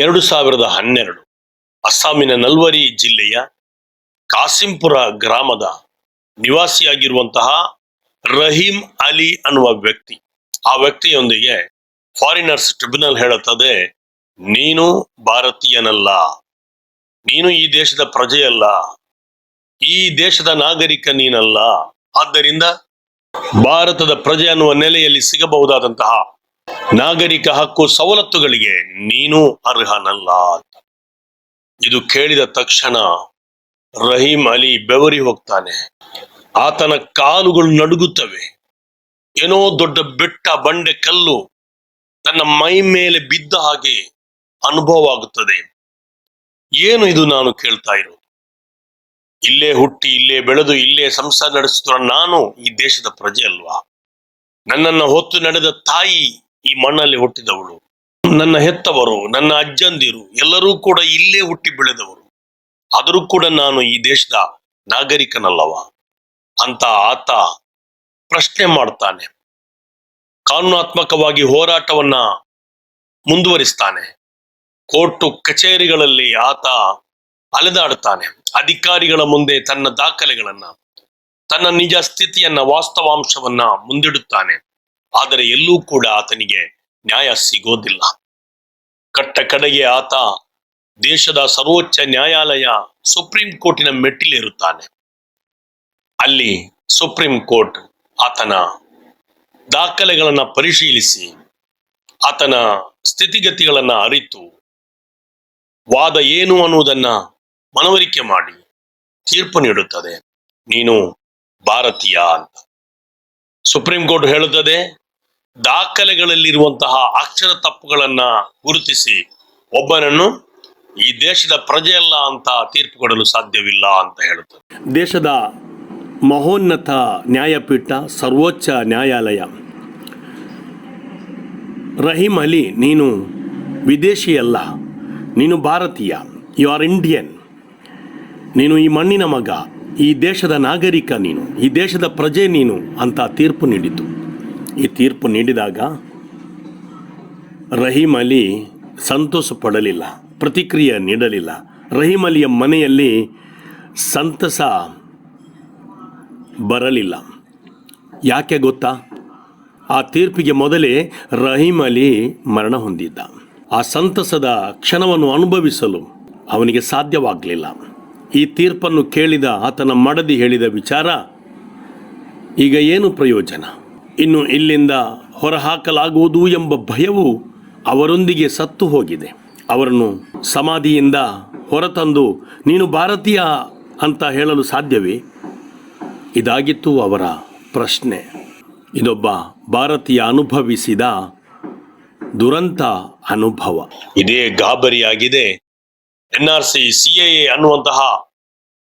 ಎರಡು ಸಾವಿರದ ಹನ್ನೆರಡು, ಅಸ್ಸಾಮಿನ ನಲ್ವರಿ ಜಿಲ್ಲೆಯ ಕಾಸಿಂಪುರ ಗ್ರಾಮದ ನಿವಾಸಿಯಾಗಿರುವಂತಹ ರಹೀಂ ಅಲಿ ಅನ್ನುವ ವ್ಯಕ್ತಿ. ಆ ವ್ಯಕ್ತಿಯೊಂದಿಗೆ ಫಾರಿನರ್ಸ್ ಟ್ರಿಬ್ಯುನಲ್ ಹೇಳುತ್ತದೆ, ನೀನು ಭಾರತೀಯನಲ್ಲ, ನೀನು ಈ ದೇಶದ ಪ್ರಜೆಯಲ್ಲ, ಈ ದೇಶದ ನಾಗರಿಕ ನೀನಲ್ಲ, ಆದ್ದರಿಂದ ಭಾರತದ ಪ್ರಜೆ ಅನ್ನುವ ನೆಲೆಯಲ್ಲಿ ಸಿಗಬಹುದಾದಂತಹ ನಾಗರಿಕ ಹಕ್ಕು ಸವಲತ್ತುಗಳಿಗೆ ನೀನು ಅರ್ಹನಲ್ಲ ಇದು ಕೇಳಿದ ತಕ್ಷಣ ರಹೀಂ ಅಲಿ ಬೆವರಿ ಹೋಗ್ತಾನೆ. ಆತನ ಕಾಲುಗಳು ನಡುಗುತ್ತವೆ. ಏನೋ ದೊಡ್ಡ ಬೆಟ್ಟ, ಬಂಡೆ, ಕಲ್ಲು ತನ್ನ ಮೈ ಮೇಲೆ ಬಿದ್ದ ಹಾಗೆ ಅನುಭವ ಆಗುತ್ತದೆ. ಏನು ಇದು ನಾನು ಕೇಳ್ತಾ ಇರೋದು? ಇಲ್ಲೇ ಹುಟ್ಟಿ, ಇಲ್ಲೇ ಬೆಳೆದು, ಇಲ್ಲೇ ಸಂಸಾರ ನಡೆಸುತ್ತಿರೋ ನಾನು ಈ ದೇಶದ ಪ್ರಜೆ ಅಲ್ವಾ? ನನ್ನನ್ನ ಹೊತ್ತು ನಡೆದ ತಾಯಿ ಈ ಮಣ್ಣಲ್ಲಿ ಹುಟ್ಟಿದವಳು. ನನ್ನ ಹೆತ್ತವರು, ನನ್ನ ಅಜ್ಜಂದಿರು, ಎಲ್ಲರೂ ಕೂಡ ಇಲ್ಲೇ ಹುಟ್ಟಿ ಬೆಳೆದವರು. ಆದರೂ ಕೂಡ ನಾನು ಈ ದೇಶದ ನಾಗರಿಕನಲ್ಲವ? ಅಂತ ಆತ ಪ್ರಶ್ನೆ ಮಾಡ್ತಾನೆ. ಕಾನೂನಾತ್ಮಕವಾಗಿ ಹೋರಾಟವನ್ನ ಮುಂದುವರಿಸ್ತಾನೆ. ಕೋರ್ಟು ಕಚೇರಿಗಳಲ್ಲಿ ಆತ ಅಲೆದಾಡ್ತಾನೆ. ಅಧಿಕಾರಿಗಳ ಮುಂದೆ ತನ್ನ ದಾಖಲೆಗಳನ್ನ, ತನ್ನ ನಿಜ ಸ್ಥಿತಿಯನ್ನ, ವಾಸ್ತವಾಂಶವನ್ನ ಮುಂದಿಡುತ್ತಾನೆ. ಆದರೆ ಎಲ್ಲೂ ಕೂಡ ಆತನಿಗೆ ನ್ಯಾಯ ಸಿಗೋದಿಲ್ಲ. ಕಟ್ಟ ಕಡೆಗೆ ಆತ ದೇಶದ ಸರ್ವೋಚ್ಚ ನ್ಯಾಯಾಲಯ ಸುಪ್ರೀಂ ಕೋರ್ಟಿನ ಮೆಟ್ಟಿಲೇರುತ್ತಾನೆ. ಅಲ್ಲಿ ಸುಪ್ರೀಂ ಕೋರ್ಟ್ ಆತನ ದಾಖಲೆಗಳನ್ನ ಪರಿಶೀಲಿಸಿ, ಆತನ ಸ್ಥಿತಿಗತಿಗಳನ್ನ ಅರಿತು, ವಾದ ಏನು ಅನ್ನುವುದನ್ನ ಮನವರಿಕೆ ಮಾಡಿ ತೀರ್ಪು ನೀಡುತ್ತದೆ. ನೀನು ಭಾರತೀಯ ಅಂತ. ಸುಪ್ರೀಂ ಕೋರ್ಟ್ ಹೇಳುತ್ತದೆ ದಾಖಲೆಗಳಲ್ಲಿರುವಂತಹ ಅಕ್ಷರ ತಪ್ಪುಗಳನ್ನ ಗುರುತಿಸಿ ಒಬ್ಬನನ್ನು ಈ ದೇಶದ ಪ್ರಜೆಯಲ್ಲ ಅಂತ ತೀರ್ಪು ಕೊಡಲು ಸಾಧ್ಯವಿಲ್ಲ ಅಂತ ಹೇಳುತ್ತದೆ. ದೇಶದ ಮಹೋನ್ನತ ನ್ಯಾಯಪೀಠ, ಸರ್ವೋಚ್ಚ ನ್ಯಾಯಾಲಯ. ರಹೀಮ್ ಅಲಿ, ನೀನು ವಿದೇಶಿಯಲ್ಲ, ನೀನು ಭಾರತೀಯ ಯು ಆರ್ ಇಂಡಿಯನ್ ನೀನು ಈ ಮಣ್ಣಿನ ಮಗ, ಈ ದೇಶದ ನಾಗರಿಕ ನೀನು, ಈ ದೇಶದ ಪ್ರಜೆ ನೀನು ಅಂತ ತೀರ್ಪು ನೀಡಿತು. ಈ ತೀರ್ಪು ನೀಡಿದಾಗ ರಹೀಮ್ ಅಲಿ ಸಂತೋಷ ಪಡಲಿಲ್ಲ ಪ್ರತಿಕ್ರಿಯೆ ನೀಡಲಿಲ್ಲ. ರಹೀಮ್ ಅಲಿಯ ಮನೆಯಲ್ಲಿ ಸಂತಸ ಬರಲಿಲ್ಲ. ಯಾಕೆ ಗೊತ್ತಾ? ಆ ತೀರ್ಪಿಗೆ ಮೊದಲೇ ರಹೀಮ್ ಅಲಿ ಮರಣ ಹೊಂದಿದ್ದ. ಆ ಸಂತಸದ ಕ್ಷಣವನ್ನು ಅನುಭವಿಸಲು ಅವನಿಗೆ ಸಾಧ್ಯವಾಗಲಿಲ್ಲ. ಈ ತೀರ್ಪನ್ನು ಕೇಳಿದ ಆತನ ಮಡದಿ ಹೇಳಿದ ವಿಚಾರ, ಈಗ ಏನು ಪ್ರಯೋಜನ? ಇನ್ನು ಇಲ್ಲಿಂದ ಹೊರಹಾಕಲಾಗುವುದು ಎಂಬ ಭಯವು ಅವರೊಂದಿಗೆ ಸತ್ತು ಹೋಗಿದೆ. ಅವರನ್ನು ಸಮಾಧಿಯಿಂದ ಹೊರತಂದು, ನೀನು ಭಾರತೀಯ ಅಂತ ಹೇಳಲು ಸಾಧ್ಯವೇ? ಇದಾಗಿತ್ತು ಅವರ ಪ್ರಶ್ನೆ. ಇದೊಬ್ಬ ಭಾರತೀಯ ಅನುಭವಿಸಿದ ದುರಂತ ಅನುಭವ. ಇದೇ ಗಾಬರಿಯಾಗಿದೆ. N R C C A ಅನ್ನುವಂತಹ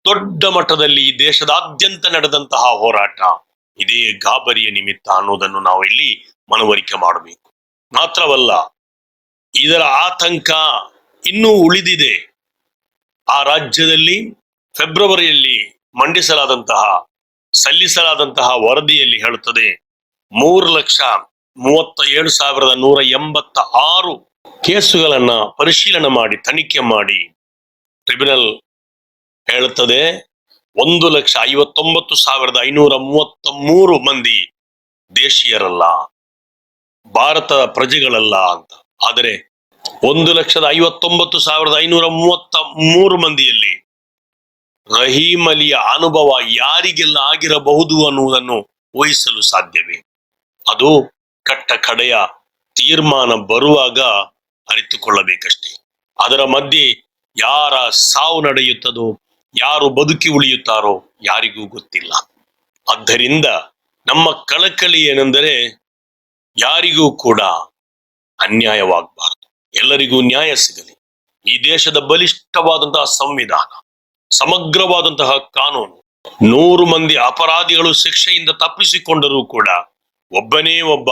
ದೊಡ್ಡ ಮಟ್ಟದಲ್ಲಿ ದೇಶದಾದ್ಯಂತ ನಡೆದಂತಹ ಹೋರಾಟ. ಇದೇ ಗಾಬರಿಯ ನಿಮಿತ್ತ ಅನ್ನೋದನ್ನು ನಾವು ಇಲ್ಲಿ ಮನವರಿಕೆ ಮಾಡಬೇಕು. ಮಾತ್ರವಲ್ಲ, ಇದರ ಆತಂಕ ಇನ್ನೂ ಉಳಿದಿದೆ. ಆ ರಾಜ್ಯದಲ್ಲಿ ಫೆಬ್ರವರಿಯಲ್ಲಿ ಮಂಡಿಸಲಾದಂತಹ, ಸಲ್ಲಿಸಲಾದಂತಹ ವರದಿಯಲ್ಲಿ ಹೇಳುತ್ತದೆ, ಮೂರು ಲಕ್ಷ ಮೂವತ್ತ ಏಳು ಸಾವಿರದ ನೂರ ಎಂಬತ್ತ ಆರು ಕೇಸುಗಳನ್ನ ಪರಿಶೀಲನೆ ಮಾಡಿ, ತನಿಖೆ ಮಾಡಿ, ಟ್ರಿಬ್ಯುನಲ್ ಹೇಳುತ್ತದೆ ಒಂದು ಲಕ್ಷ ಐವತ್ತೊಂಬತ್ತು ಸಾವಿರದ ಐನೂರ ಮೂವತ್ತ ಮೂರು ಮಂದಿ ದೇಶೀಯರಲ್ಲ ಭಾರತದ ಪ್ರಜೆಗಳಲ್ಲ ಅಂತ. ಆದರೆ ಒಂದು ಲಕ್ಷದ ಐವತ್ತೊಂಬತ್ತು ಸಾವಿರದ ಐನೂರ ಮೂವತ್ತ ಮೂರು ಮಂದಿಯಲ್ಲಿ ರಹೀಂ ಅಲಿಯ ಅನುಭವ ಯಾರಿಗೆಲ್ಲ ಆಗಿರಬಹುದು ಅನ್ನುವುದನ್ನು ಊಹಿಸಲು ಸಾಧ್ಯವೇ? ಅದು ಕಟ್ಟ ಕಡೆಯ ತೀರ್ಮಾನ ಬರುವಾಗ ಅರಿತುಕೊಳ್ಳಬೇಕಷ್ಟೇ. ಅದರ ಮಧ್ಯೆ ಯಾರ ಸಾವು ನಡೆಯುತ್ತದೋ ಯಾರು ಬದುಕಿ ಉಳಿಯುತ್ತಾರೋ ಯಾರಿಗೂ ಗೊತ್ತಿಲ್ಲ. ಆದ್ದರಿಂದ ನಮ್ಮ ಕಳಕಳಿ ಏನೆಂದರೆ ಯಾರಿಗೂ ಕೂಡ ಅನ್ಯಾಯವಾಗಬಾರದು. ಎಲ್ಲರಿಗೂ ನ್ಯಾಯ ಸಿಗಲಿ. ಈ ದೇಶದ ಬಲಿಷ್ಠವಾದಂತಹ ಸಂವಿಧಾನ, ಸಮಗ್ರವಾದಂತಹ ಕಾನೂನು, ನೂರು ಮಂದಿ ಅಪರಾಧಿಗಳು ಶಿಕ್ಷೆಯಿಂದ ತಪ್ಪಿಸಿಕೊಂಡರೂ ಕೂಡ ಒಬ್ಬನೇ ಒಬ್ಬ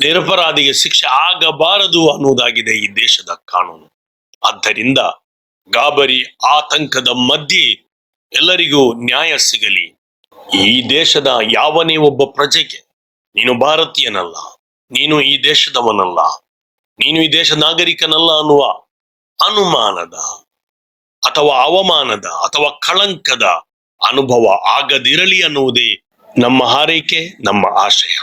ನಿರಪರಾಧಿಗೆ ಶಿಕ್ಷೆ ಆಗಬಾರದು ಅನ್ನುವುದಾಗಿದೆ ಈ ದೇಶದ ಕಾನೂನು. ಆದ್ದರಿಂದ ಗಾಬರಿ, ಆತಂಕದ ಮಧ್ಯೆ ಎಲ್ಲರಿಗೂ ನ್ಯಾಯ ಸಿಗಲಿ. ಈ ದೇಶದ ಯಾವನೇ ಒಬ್ಬ ಪ್ರಜೆಗೆ, ನೀನು ಭಾರತೀಯನಲ್ಲ, ನೀನು ಈ ದೇಶದವನಲ್ಲ, ನೀನು ಈ ದೇಶ ನಾಗರಿಕನಲ್ಲ ಅನ್ನುವ ಅನುಮಾನದ ಅಥವಾ ಅವಮಾನದ ಅಥವಾ ಕಳಂಕದ ಅನುಭವ ಆಗದಿರಲಿ ಅನ್ನುವುದೇ ನಮ್ಮ ಹಾರೈಕೆ, ನಮ್ಮ ಆಶಯ.